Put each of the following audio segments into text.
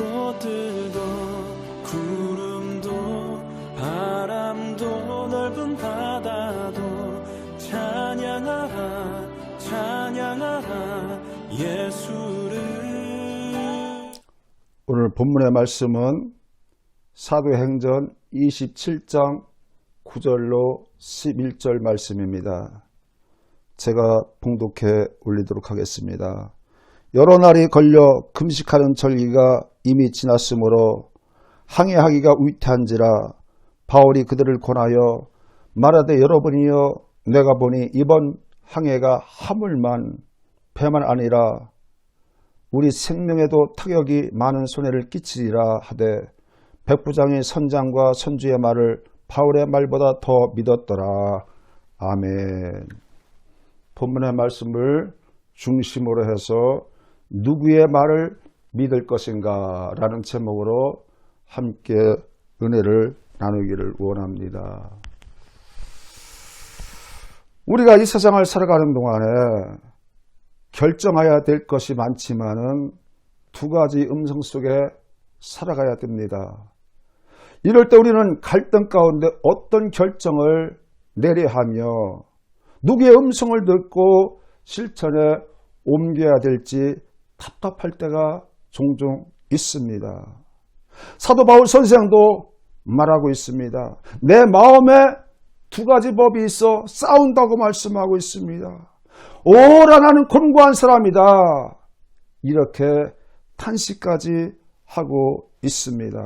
꽃들도 구름도 바람도 넓은 바다도 찬양하라 찬양하라 예수를 오늘 본문의 말씀은 사도행전 27장 9절로 11절 말씀입니다. 제가 봉독해 올리도록 하겠습니다. 여러 날이 걸려 금식하는 절기가 이미 지났으므로 항해하기가 위태한지라 바울이 그들을 권하여 말하되 여러분이여 내가 보니 이번 항해가 하물만 배만 아니라 우리 생명에도 타격이 많은 손해를 끼치리라 하되 백부장이 선장과 선주의 말을 바울의 말보다 더 믿었더라. 아멘. 본문의 말씀을 중심으로 해서 누구의 말을 믿을 것인가 라는 제목으로 함께 은혜를 나누기를 원합니다. 우리가 이 세상을 살아가는 동안에 결정해야 될 것이 많지만은 두 가지 음성 속에 살아가야 됩니다. 이럴 때 우리는 갈등 가운데 어떤 결정을 내려야 하며 누구의 음성을 듣고 실천에 옮겨야 될지 답답할 때가 종종 있습니다. 사도 바울 선생도 말하고 있습니다. 내 마음에 두 가지 법이 있어 싸운다고 말씀하고 있습니다. 오라 나는 권고한 사람이다. 이렇게 탄식까지 하고 있습니다.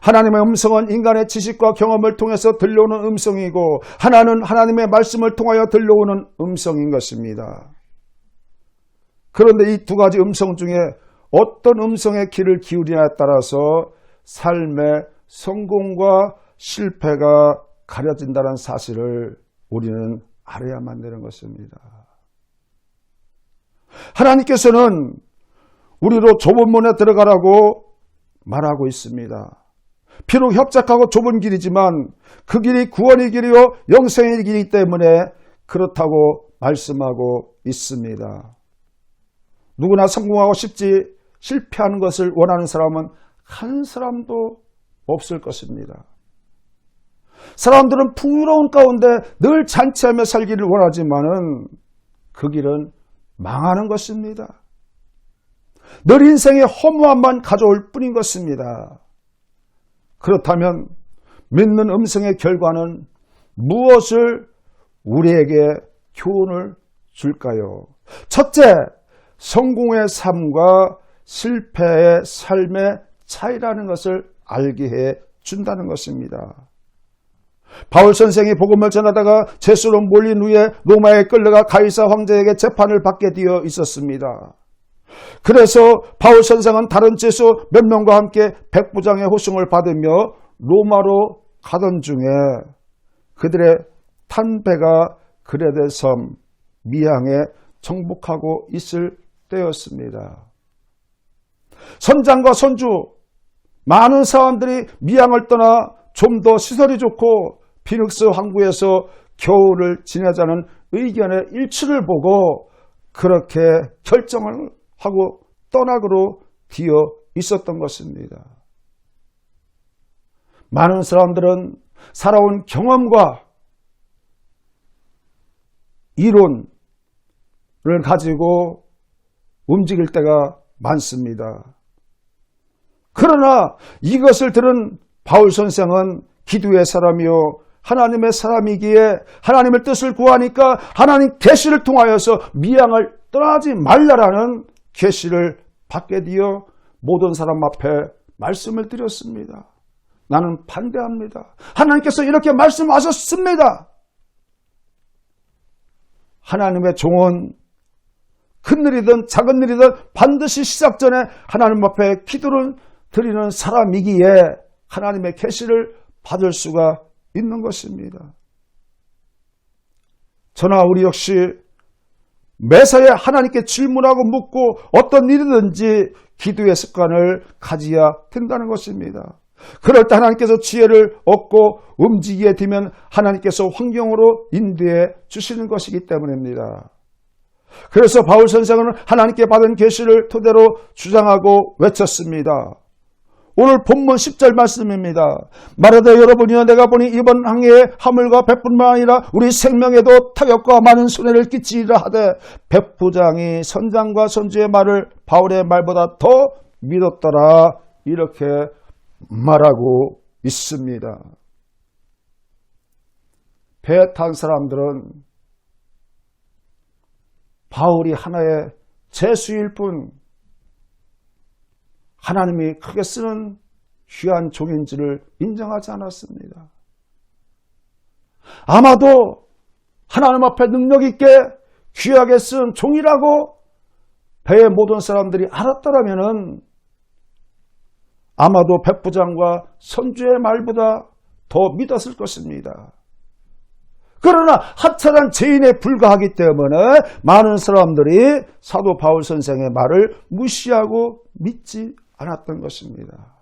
하나님의 음성은 인간의 지식과 경험을 통해서 들려오는 음성이고 하나는 하나님의 말씀을 통하여 들려오는 음성인 것입니다. 그런데 이 두 가지 음성 중에 어떤 음성의 귀를 기울이냐에 따라서 삶의 성공과 실패가 가려진다는 사실을 우리는 알아야만 되는 것입니다. 하나님께서는 우리로 좁은 문에 들어가라고 말하고 있습니다. 비록 협착하고 좁은 길이지만 그 길이 구원의 길이요 영생의 길이기 때문에 그렇다고 말씀하고 있습니다. 누구나 성공하고 싶지 실패하는 것을 원하는 사람은 한 사람도 없을 것입니다. 사람들은 풍요로운 가운데 늘 잔치하며 살기를 원하지만은 그 길은 망하는 것입니다. 늘 인생의 허무함만 가져올 뿐인 것입니다. 그렇다면 믿는 음성의 결과는 무엇을 우리에게 교훈을 줄까요? 첫째, 성공의 삶과 실패의 삶의 차이라는 것을 알게 해 준다는 것입니다. 바울 선생이 복음을 전하다가 제수로 몰린 후에 로마에 끌려가 가이사 황제에게 재판을 받게 되어 있었습니다. 그래서 바울 선생은 다른 제수 몇 명과 함께 백부장의 호송을 받으며 로마로 가던 중에 그들의 탄배가 그레데 섬 미항에 정복하고 있을 때였습니다. 선장과 선주 많은 사람들이 미항을 떠나 좀 더 시설이 좋고 피닉스 항구에서 겨울을 지내자는 의견의 일치를 보고 그렇게 결정을 하고 떠나그로 되어 있었던 것입니다. 많은 사람들은 살아온 경험과 이론을 가지고 움직일 때가 많습니다. 그러나 이것을 들은 바울 선생은 기도의 사람이요 하나님의 사람이기에 하나님의 뜻을 구하니까 하나님 계시를 통하여서 미양을 떠나지 말라라는 계시를 받게 되어 모든 사람 앞에 말씀을 드렸습니다. 나는 반대합니다. 하나님께서 이렇게 말씀하셨습니다. 하나님의 종은 큰 일이든 작은 일이든 반드시 시작 전에 하나님 앞에 기도를 드리는 사람이기에 하나님의 계시를 받을 수가 있는 것입니다. 저나 우리 역시 매사에 하나님께 질문하고 묻고 어떤 일이든지 기도의 습관을 가져야 된다는 것입니다. 그럴 때 하나님께서 지혜를 얻고 움직이게 되면 하나님께서 환경으로 인도해 주시는 것이기 때문입니다. 그래서 바울 선생은 하나님께 받은 계시를 토대로 주장하고 외쳤습니다. 오늘 본문 10절 말씀입니다. 말하되 여러분이여 내가 보니 이번 항해에 하물과 백뿐만 아니라 우리 생명에도 타격과 많은 손해를 끼치리라 하되 백부장이 선장과 선주의 말을 바울의 말보다 더 믿었더라 이렇게 말하고 있습니다. 배에 탄 사람들은 바울이 하나의 재수일 뿐 하나님이 크게 쓰는 귀한 종인지를 인정하지 않았습니다. 아마도 하나님 앞에 능력 있게 귀하게 쓴 종이라고 배의 모든 사람들이 알았더라면은 아마도 백부장과 선주의 말보다 더 믿었을 것입니다. 그러나 하찮은 죄인에 불과하기 때문에 많은 사람들이 사도 바울 선생의 말을 무시하고 믿지 않았던 것입니다.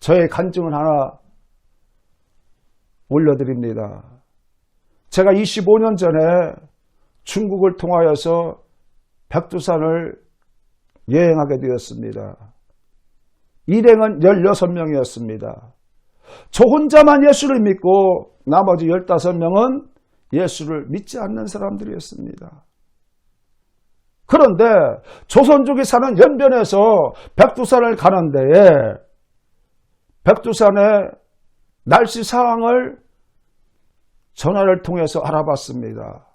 저의 간증은 하나 올려드립니다. 제가 25년 전에 중국을 통하여서 백두산을 여행하게 되었습니다. 일행은 16명이었습니다. 저 혼자만 예수를 믿고 나머지 15명은 예수를 믿지 않는 사람들이었습니다. 그런데 조선족이 사는 연변에서 백두산을 가는 데에 백두산의 날씨 상황을 전화를 통해서 알아봤습니다.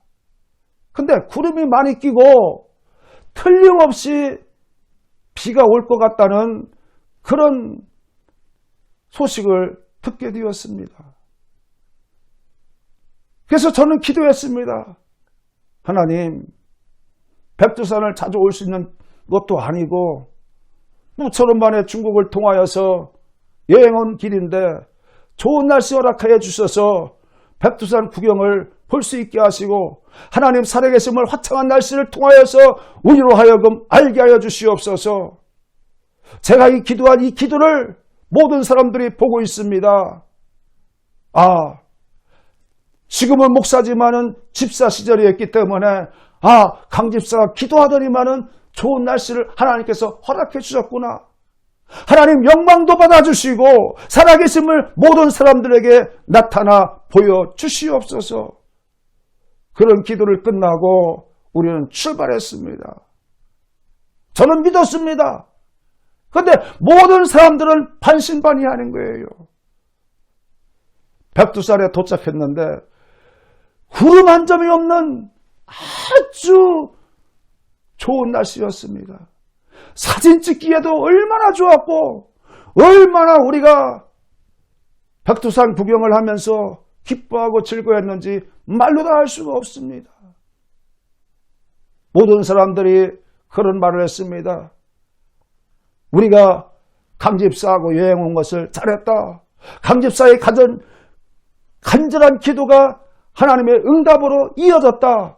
근데 구름이 많이 끼고 틀림없이 비가 올 것 같다는 그런 소식을 듣게 되었습니다. 그래서 저는 기도했습니다. 하나님, 백두산을 자주 올 수 있는 것도 아니고, 무처럼 만에 중국을 통하여서 여행 온 길인데, 좋은 날씨 허락하여 주셔서 백두산 구경을 볼 수 있게 하시고, 하나님 살아계심을 화창한 날씨를 통하여서 우리로 하여금 알게 하여 주시옵소서. 제가 이 기도한 이 기도를 모든 사람들이 보고 있습니다. 아, 지금은 목사지만은 집사 시절이었기 때문에 아, 강 집사가 기도하더니만은 좋은 날씨를 하나님께서 허락해 주셨구나. 하나님 영광도 받아주시고 살아계심을 모든 사람들에게 나타나 보여주시옵소서. 그런 기도를 끝나고 우리는 출발했습니다. 저는 믿었습니다. 그런데 모든 사람들은 반신반의하는 거예요. 백두산에 도착했는데 구름 한 점이 없는 아주 좋은 날씨였습니다. 사진 찍기에도 얼마나 좋았고 얼마나 우리가 백두산 구경을 하면서 기뻐하고 즐거웠는지 말로 다 할 수가 없습니다. 모든 사람들이 그런 말을 했습니다. 우리가 강집사하고 여행 온 것을 잘했다. 강집사의 가전 간절한 기도가 하나님의 응답으로 이어졌다.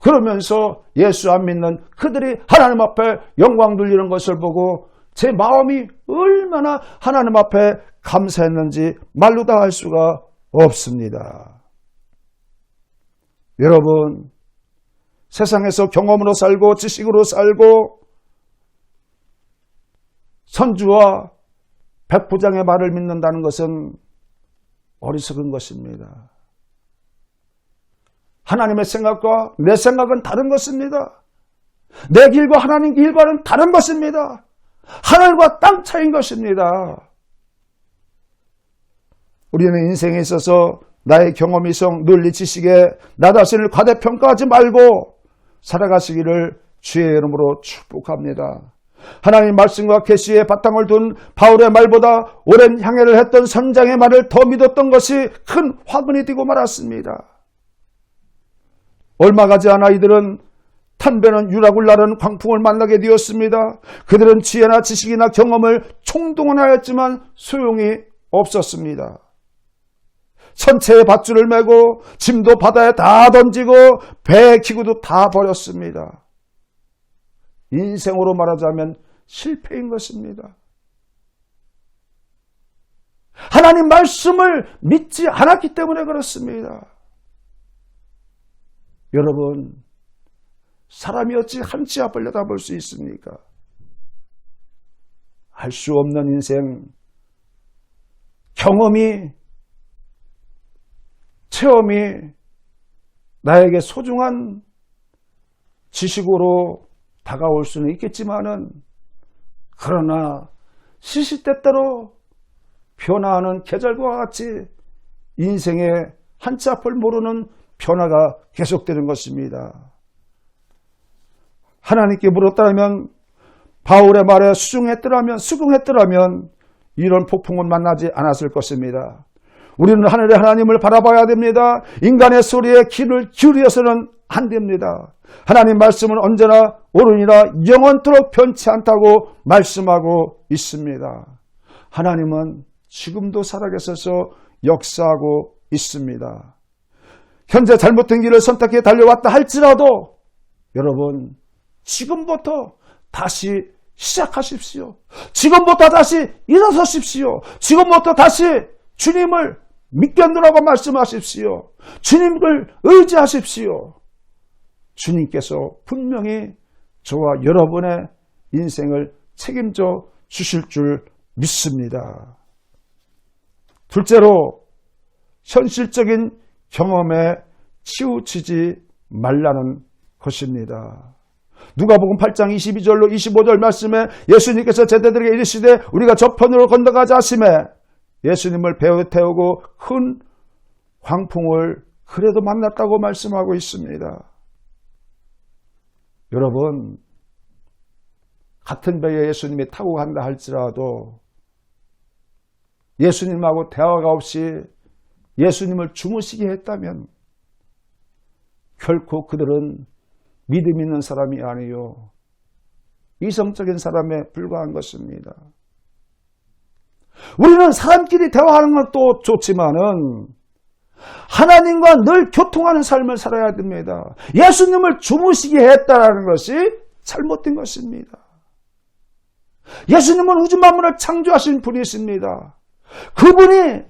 그러면서 예수 안 믿는 그들이 하나님 앞에 영광 돌리는 것을 보고 제 마음이 얼마나 하나님 앞에 감사했는지 말로 다 할 수가 없습니다. 여러분, 세상에서 경험으로 살고 지식으로 살고 선주와 백부장의 말을 믿는다는 것은 어리석은 것입니다. 하나님의 생각과 내 생각은 다른 것입니다. 내 길과 하나님 길과는 다른 것입니다. 하늘과 땅 차이인 것입니다. 우리는 인생에 있어서 나의 경험 이성, 논리 지식에 나 자신을 과대평가하지 말고 살아가시기를 주의 이름으로 축복합니다. 하나님 말씀과 계시의 바탕을 둔 바울의 말보다 오랜 향해를 했던 선장의 말을 더 믿었던 것이 큰 화근이 되고 말았습니다. 얼마 가지 않아 이들은 탄배는 나르는 광풍을 만나게 되었습니다. 그들은 지혜나 지식이나 경험을 총동원 하였지만 소용이 없었습니다. 선체에 밧줄을 메고 짐도 바다에 다 던지고 배 기구도 다 버렸습니다. 인생으로 말하자면 실패인 것입니다. 하나님 말씀을 믿지 않았기 때문에 그렇습니다. 여러분, 사람이 어찌 한치 앞을 내다볼 수 있습니까? 할수 없는 인생, 경험이, 체험이 나에게 소중한 지식으로 다가올 수는 있겠지만은, 그러나 시시때때로 변화하는 계절과 같이 인생의 한치 앞을 모르는 변화가 계속되는 것입니다. 하나님께 물었다면 바울의 말에 수중했더라면 수긍했더라면 이런 폭풍은 만나지 않았을 것입니다. 우리는 하늘의 하나님을 바라봐야 됩니다. 인간의 소리에 귀를 기울여서는 안 됩니다. 하나님 말씀은 언제나 옳으니라 영원토록 변치 않다고 말씀하고 있습니다. 하나님은 지금도 살아계셔서 역사하고 있습니다. 현재 잘못된 길을 선택해 달려왔다 할지라도 여러분 지금부터 다시 시작하십시오. 지금부터 다시 일어서십시오. 지금부터 다시 주님을 믿겠노라고 말씀하십시오. 주님을 의지하십시오. 주님께서 분명히 저와 여러분의 인생을 책임져 주실 줄 믿습니다. 둘째로 현실적인 경험에 치우치지 말라는 것입니다. 누가복음 8장 22절로 25절 말씀에 예수님께서 제자들에게 이르시되 우리가 저편으로 건너가자 하심에 예수님을 배에 태우고 큰 광풍을 그래도 만났다고 말씀하고 있습니다. 여러분 같은 배에 예수님이 타고 간다 할지라도 예수님하고 대화가 없이 예수님을 주무시게 했다면 결코 그들은 믿음 있는 사람이 아니요. 이성적인 사람에 불과한 것입니다. 우리는 사람끼리 대화하는 건또 좋지만은 하나님과 늘 교통하는 삶을 살아야 됩니다. 예수님을 주무시게 했다라는 것이 잘못된 것입니다. 예수님은 우주 만물을 창조하신 분이십니다. 그분이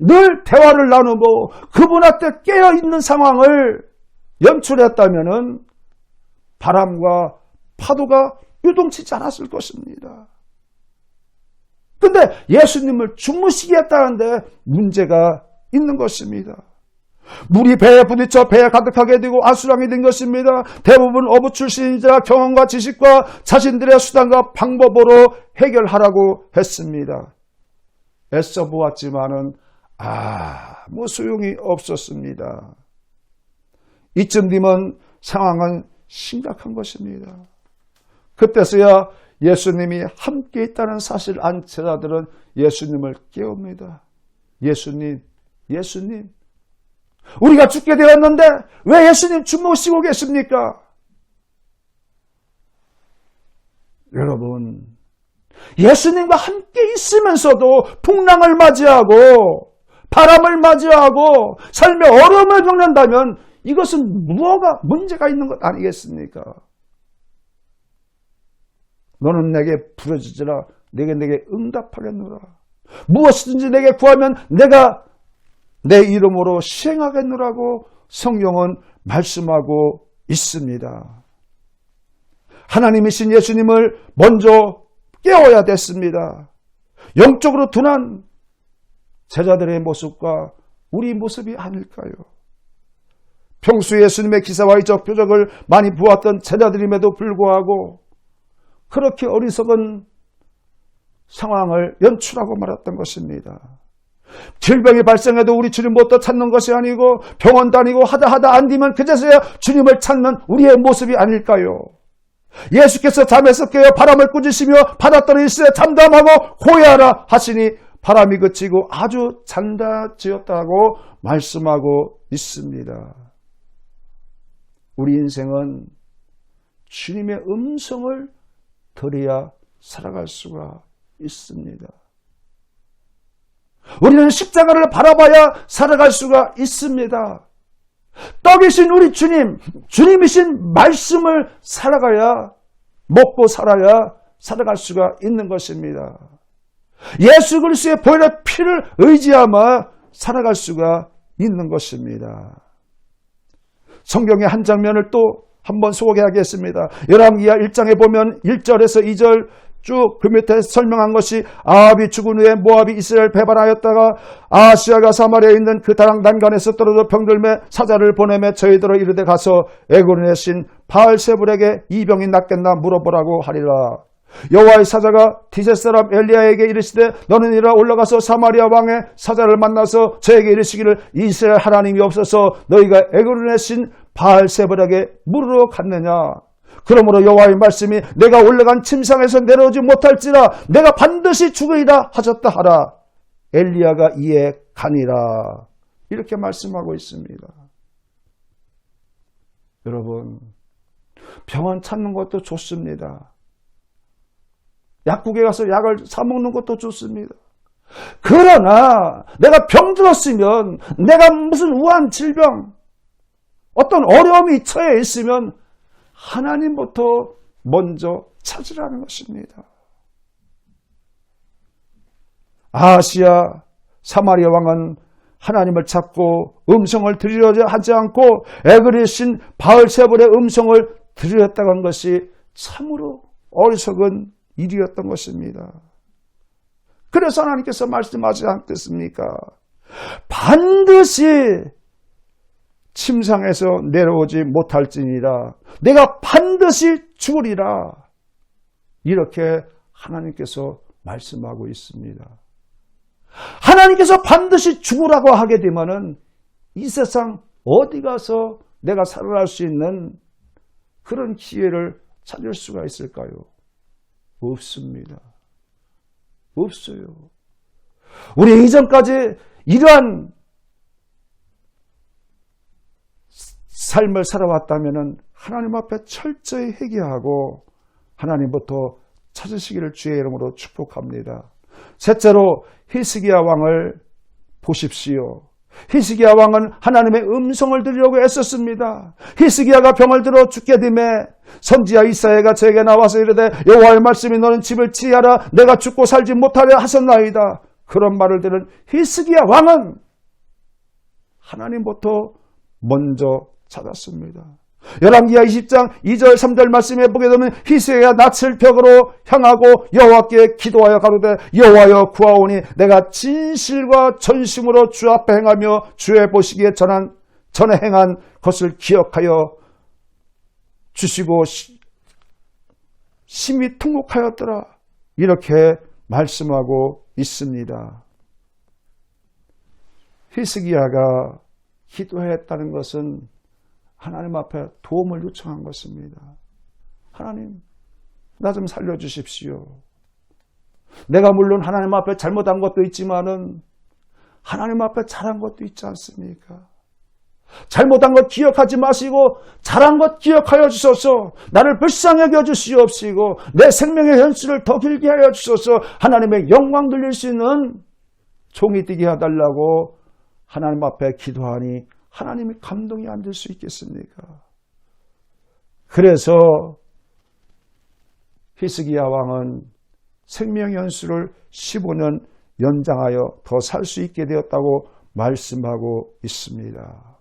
늘 대화를 나누고 그분한테 깨어 있는 상황을 연출했다면은 바람과 파도가 유동치지 않았을 것입니다. 근데 예수님을 주무시게 했다는데 문제가 있는 것입니다. 물이 배에 부딪혀 배에 가득하게 되고 아수랑이 된 것입니다. 대부분 어부 출신이자 경험과 지식과 자신들의 수단과 방법으로 해결하라고 했습니다. 애써 보았지만은 아무 소용이 없었습니다. 이쯤 되면 상황은 심각한 것입니다. 그때서야 예수님이 함께 있다는 사실 안 제자들은 예수님을 깨웁니다. 예수님, 예수님. 우리가 죽게 되었는데 왜 예수님 주무시고 계십니까? 여러분, 예수님과 함께 있으면서도 풍랑을 맞이하고 바람을 맞이하고 삶의 어려움을 겪는다면 이것은 무엇가 문제가 있는 것 아니겠습니까? 너는 내게 부르짖으라 내게 내게 응답하겠노라. 무엇이든지 내게 구하면 내가 내 이름으로 시행하겠노라고 성경은 말씀하고 있습니다. 하나님이신 예수님을 먼저 깨워야 됐습니다. 영적으로 둔한 제자들의 모습과 우리 모습이 아닐까요? 평소 예수님의 기사와 이적 표적을 많이 보았던 제자들임에도 불구하고 그렇게 어리석은 상황을 연출하고 말았던 것입니다. 질병이 발생해도 우리 주님부터 찾는 것이 아니고 병원 다니고 하다 하다 안 되면 그제서야 주님을 찾는 우리의 모습이 아닐까요? 예수께서 잠에서 깨어 바람을 꾸짖으며 바닷가로 일세 잠잠하고 고해하라 하시니 바람이 그치고 아주 잔다지었다고 말씀하고 있습니다. 우리 인생은 주님의 음성을 들어야 살아갈 수가 있습니다. 우리는 십자가를 바라봐야 살아갈 수가 있습니다. 떡이신 우리 주님, 주님이신 말씀을 살아가야, 먹고 살아야 살아갈 수가 있는 것입니다. 예수 그리스도의 보혈의 피를 의지하며 살아갈 수가 있는 것입니다. 성경의 한 장면을 또 한번 소개하겠습니다. 열왕기하 1장에 보면 1절에서 2절 쭉 그 밑에 설명한 것이 아합이 죽은 후에 모압이 이스라엘 배반하였다가 아시아가 사마리아에 있는 그 다랑 난간에서 떨어져 병들매 사자를 보내매 저희들어 이르되 가서 에고른의 신 바알세불에게 이 병이 낫겠나 물어보라고 하리라. 여호와의 사자가 디제 사람 엘리야에게 이르시되 너는 이라 올라가서 사마리아 왕의 사자를 만나서 저에게 이르시기를 이스라엘 하나님이 없어서 너희가 에고른의 신 바알세불에게 물으러 갔느냐 그러므로 여호와의 말씀이 내가 올라간 침상에서 내려오지 못할지라 내가 반드시 죽으리라 하셨다 하라. 엘리야가 이에 가니라. 이렇게 말씀하고 있습니다. 여러분 병원 찾는 것도 좋습니다. 약국에 가서 약을 사 먹는 것도 좋습니다. 그러나 내가 병들었으면 내가 무슨 우한 질병 어떤 어려움이 처해 있으면 하나님부터 먼저 찾으라는 것입니다. 아시아 사마리아 왕은 하나님을 찾고 음성을 들으려 하지 않고 에그리 신 바알세불의 음성을 들으렸다고 한 것이 참으로 어리석은 일이었던 것입니다. 그래서 하나님께서 말씀하지 않겠습니까? 반드시 침상에서 내려오지 못할지니라. 내가 반드시 죽으리라. 이렇게 하나님께서 말씀하고 있습니다. 하나님께서 반드시 죽으라고 하게 되면은 이 세상 어디 가서 내가 살아날 수 있는 그런 기회를 찾을 수가 있을까요? 없습니다. 없어요. 우리 이전까지 이러한 삶을 살아왔다면 하나님 앞에 철저히 회개하고 하나님부터 찾으시기를 주의 이름으로 축복합니다. 셋째로 히스기야 왕을 보십시오. 히스기야 왕은 하나님의 음성을 들으려고 애썼습니다. 히스기야가 병을 들어 죽게 됨에 선지자 이사야가 저에게 나와서 이르되 여호와의 말씀이 너는 집을 치하라 내가 죽고 살지 못하려 하셨나이다. 그런 말을 들은 히스기야 왕은 하나님부터 먼저 찾았습니다. 열왕기하 20장 2절 3절 말씀에 보게 되면 히스기야 낯을 벽으로 향하고 여호와께 기도하여 가로되 여호와여 구하오니 내가 진실과 전심으로 주 앞에 행하며 주의 보시기에 전한 전에 행한 것을 기억하여 주시고 시- 심히 통곡하였더라 이렇게 말씀하고 있습니다. 히스기야가 기도했다는 것은 하나님 앞에 도움을 요청한 것입니다. 하나님, 나 좀 살려주십시오. 내가 물론 하나님 앞에 잘못한 것도 있지만은 하나님 앞에 잘한 것도 있지 않습니까? 잘못한 것 기억하지 마시고 잘한 것 기억하여 주소서 나를 불쌍히 여겨 주시옵시고 내 생명의 현실을 더 길게 하여 주소서 하나님의 영광 돌릴 수 있는 종이 되게 해달라고 하나님 앞에 기도하니 하나님이 감동이 안 될 수 있겠습니까? 그래서 히스기야 왕은 생명 연수를 15년 연장하여 더 살 수 있게 되었다고 말씀하고 있습니다.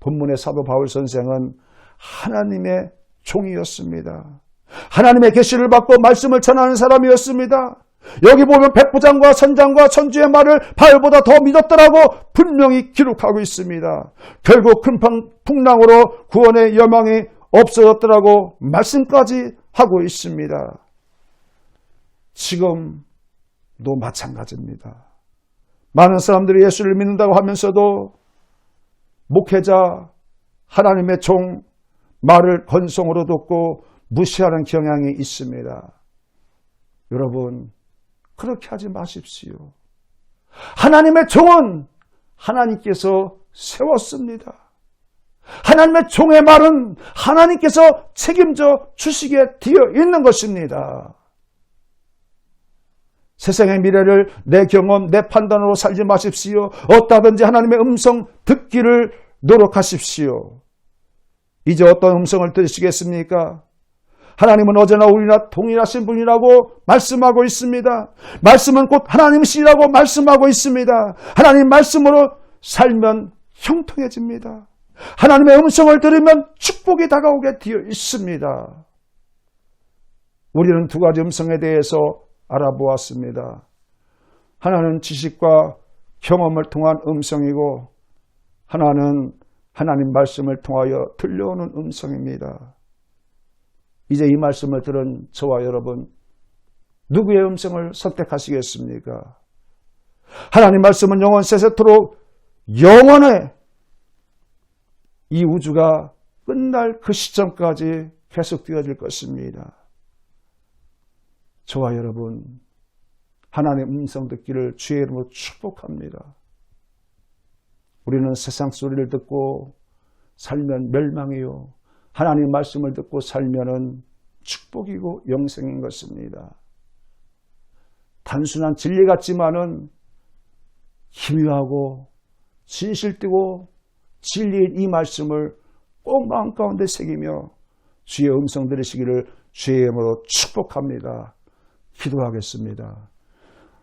본문의 사도 바울 선생은 하나님의 종이었습니다. 하나님의 계시를 받고 말씀을 전하는 사람이었습니다. 여기 보면 백부장과 선장과 천주의 말을 바울보다 더 믿었더라고 분명히 기록하고 있습니다. 결국 큰 풍- 풍랑으로 구원의 여망이 없어졌더라고 말씀까지 하고 있습니다. 지금도 마찬가지입니다. 많은 사람들이 예수를 믿는다고 하면서도 목회자, 하나님의 종, 말을 건성으로 듣고 무시하는 경향이 있습니다. 여러분, 그렇게 하지 마십시오. 하나님의 종은 하나님께서 세웠습니다. 하나님의 종의 말은 하나님께서 책임져 주시게 되어 있는 것입니다. 세상의 미래를 내 경험, 내 판단으로 살지 마십시오. 어디다든지 하나님의 음성 듣기를 노력하십시오. 이제 어떤 음성을 들으시겠습니까? 하나님은 어제나 우리나 동일하신 분이라고 말씀하고 있습니다. 말씀은 곧 하나님이시라고 말씀하고 있습니다. 하나님 말씀으로 살면 형통해집니다. 하나님의 음성을 들으면 축복이 다가오게 되어 있습니다. 우리는 두 가지 음성에 대해서 알아보았습니다. 하나는 지식과 경험을 통한 음성이고 하나는 하나님 말씀을 통하여 들려오는 음성입니다. 이제 이 말씀을 들은 저와 여러분 누구의 음성을 선택하시겠습니까? 하나님 말씀은 영원 세세토록 영원해 이 우주가 끝날 그 시점까지 계속되어질 것입니다. 저와 여러분 하나님의 음성 듣기를 주의 이름으로 축복합니다. 우리는 세상 소리를 듣고 살면 멸망이요. 하나님 말씀을 듣고 살면은 축복이고 영생인 것입니다. 단순한 진리 같지만은 희미하고 진실되고 진리인 이 말씀을 꼭 마음 가운데 새기며 주의 음성 들으시기를 주의 이름으로 축복합니다. 기도하겠습니다.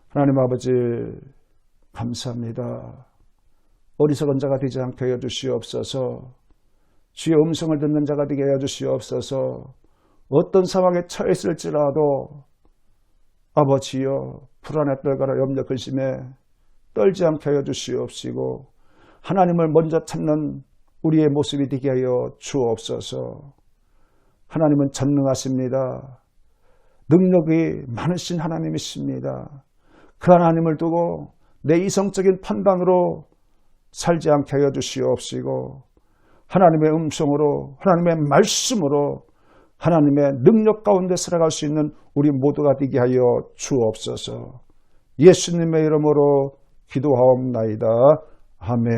하나님 아버지 감사합니다. 어리석은 자가 되지 않게 하여 주시옵소서. 주의 음성을 듣는 자가 되게 하여 주시옵소서. 어떤 상황에 처했을지라도 아버지여 불안에 떨거나 염려 근심에 떨지 않게 하여 주시옵시고 하나님을 먼저 찾는 우리의 모습이 되게 하여 주옵소서. 하나님은 전능하십니다. 능력이 많으신 하나님이십니다. 그 하나님을 두고 내 이성적인 판단으로 살지 않게 하여 주시옵시고 하나님의 음성으로 하나님의 말씀으로 하나님의 능력 가운데 살아갈 수 있는 우리 모두가 되게 하여 주옵소서. 예수님의 이름으로 기도하옵나이다. 아멘.